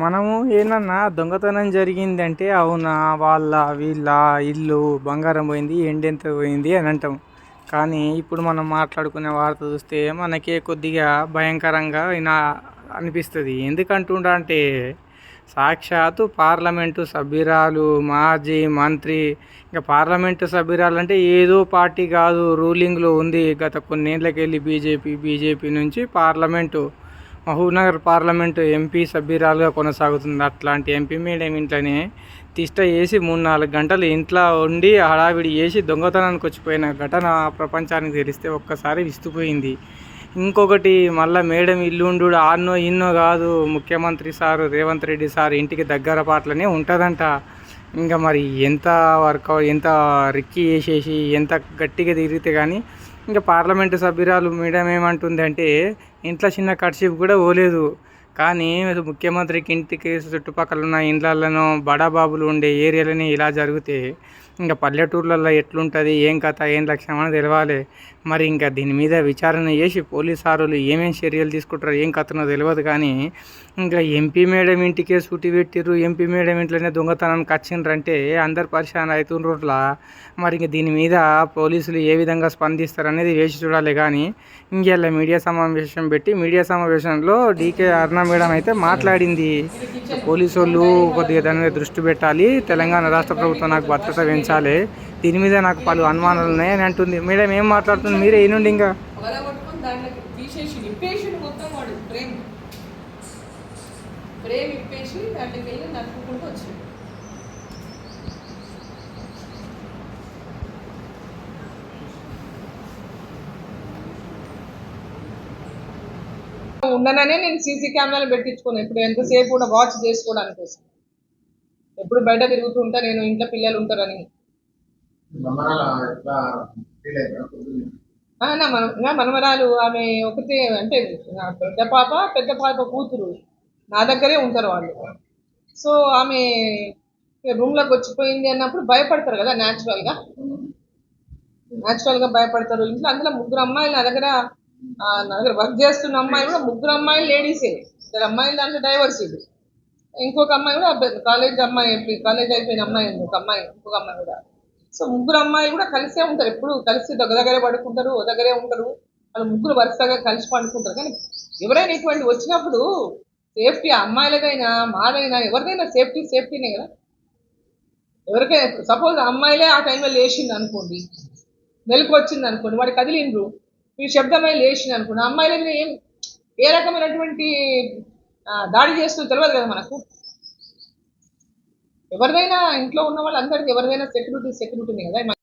మనము ఏమన్నా దొంగతనం జరిగిందంటే అవునా? వాళ్ళ వీళ్ళ ఇల్లు బంగారం పోయింది ఎండెంత పోయింది అని అంటాం కానీ ఇప్పుడు మనం మాట్లాడుకునే వార్త చూస్తే మనకే కొద్దిగా భయంకరంగా అయినా అనిపిస్తుంది. ఎందుకంటుండ అంటే సాక్షాత్తు పార్లమెంటు సభ్యురాలు మాజీ మంత్రి ఇంకా పార్లమెంటు సభ్యురాలు అంటే ఏదో పార్టీ కాదు రూలింగ్లో ఉంది. గత కొన్నేళ్ళకి వెళ్ళి బీజేపీ బీజేపీ నుంచి పార్లమెంటు మహబూబ్నగర్ పార్లమెంటు ఎంపీ సభ్యురాలుగా కొనసాగుతుంది. అట్లాంటి ఎంపీ మేడం ఇంట్లోనే తిష్ట వేసి మూడు నాలుగు గంటలు ఇంట్లో ఉండి హడావిడి చేసి దొంగతనానికి వచ్చిపోయిన ఘటన ప్రపంచానికి తెలిస్తే ఒక్కసారి విస్తుపోయింది. ఇంకొకటి మళ్ళీ మేడం ఇల్లుండు ఆన్నో ఇన్నో కాదు. ముఖ్యమంత్రి సారు రేవంత్ రెడ్డి సార్ ఇంటికి దగ్గర పాటలనే ఉంటుందంట. ఇంకా మరి ఎంత వర్క్ ఎంత రిక్కి వేసేసి ఎంత గట్టిగా తిరిగితే కానీ ఇంకా పార్లమెంటు సభ్యురాలు మేడం ఏమంటుంది అంటే ఇంట్లో చిన్న కర్చీఫ్ కూడా పోలేదు. కానీ ముఖ్యమంత్రికి ఇంటికి చుట్టుపక్కల ఉన్న ఇండ్లలోనూ బడాబాబులు ఉండే ఏరియాలని ఇలా జరిగితే ఇంకా పల్లెటూర్లలో ఎట్లుంటుంది ఏం కథ ఏం లక్ష్యం అని తెలవాలి. మరి ఇంకా దీని మీద విచారణ చేసి పోలీస్ సారులు ఏమేమి చర్యలు తీసుకుంటారో ఏం కథనో తెలియదు కానీ ఇంకా ఎంపీ మేడం ఇంటికే సూటి పెట్టిర్రు. ఎంపీ మేడం ఇంట్లోనే దొంగతనానికి వచ్చిండ్రంటే అందరు పరిశాన అవుతుండ్రుట్లా. మరి ఇంక దీని మీద పోలీసులు ఏ విధంగా స్పందిస్తారు వేసి చూడాలి కానీ ఇంకెళ్ళ మీడియా సమావేశం పెట్టి మీడియా సమావేశంలో డీకే అర్ణ మేడం అయితే మాట్లాడింది. పోలీసు వాళ్ళు కొద్దిగా దాని మీద దృష్టి పెట్టాలి. తెలంగాణ రాష్ట్ర ప్రభుత్వం నాకు భద్రత పెంచాలి. దీని మీద నాకు పలు అనుమానాలు ఉన్నాయి అని అంటుంది. మేడం ఏం మాట్లాడుతుంది? మీరే ఏనుండి ఇంకా. ప్రేమ్. ఇప్పేసి దాంట్లోకి వెళ్ళి నడుపుకుంటూ వచ్చాడు ఉండననే నేను సీసీ కెమెరాలు పెట్టించుకున్నాను ఇప్పుడు ఎంతసేపు కూడా వాచ్ చేసుకోవడానికి కోసం. ఎప్పుడు బయట తిరుగుతుంటా నేను ఇంట్లో పిల్లలు ఉంటారని. నా మనమరాలు ఆమె ఒకటే అంటే నా పెద్ద పాప పెద్ద పాప కూతురు. నా దగ్గరే ఉంటారు వాళ్ళు. సో ఆమె రూమ్లోకి వచ్చిపోయింది అన్నప్పుడు భయపడతారు కదా న్యాచురల్గా న్యాచురల్గా భయపడతారు. ఇంట్లో అందులో ముగ్గురు అమ్మాయిలు నా దగ్గర నా దగ్గర వర్క్ చేస్తున్న అమ్మాయి కూడా ముగ్గురు అమ్మాయిలు లేడీసే ఇద్దరు అమ్మాయిలు దాంట్లో డైవర్స్ ఇది ఇంకొక అమ్మాయి కూడా కాలేజ్ అమ్మాయి కాలేజ్ అయిపోయిన అమ్మాయి ఇంకొక ఒక అమ్మాయి ఇంకొక అమ్మాయి కూడా. సో ముగ్గురు అమ్మాయిలు కూడా కలిసే ఉంటారు. ఎప్పుడు కలిసి దగ్గర దగ్గరే పడుకుంటారు ఓ దగ్గరే ఉంటారు. వాళ్ళు ముగ్గురు వరుసగా కలిసి పండుకుంటారు. కానీ ఎవరైనా ఇటువంటి వచ్చినప్పుడు సేఫ్టీ అమ్మాయిలదైనా మాదైనా ఎవరిదైనా సేఫ్టీ సేఫ్టీనే కదా. ఎవరికైనా సపోజ్ అమ్మాయిలే ఆ టైంలో లేచింది అనుకోండి మెలకు వచ్చింది అనుకోండి వాడు కదిలిండ్రు. ఈ శబ్దమై లేచింది అనుకోండి అమ్మాయిల మీద ఏం ఏ రకమైనటువంటి దాడి చేస్తుందో తెలియదు కదా మనకు. ఎవరిదైనా ఇంట్లో ఉన్న వాళ్ళందరికీ ఎవరిదైనా సెక్యూరిటీ సెక్యూరిటీ ఉంది కదా.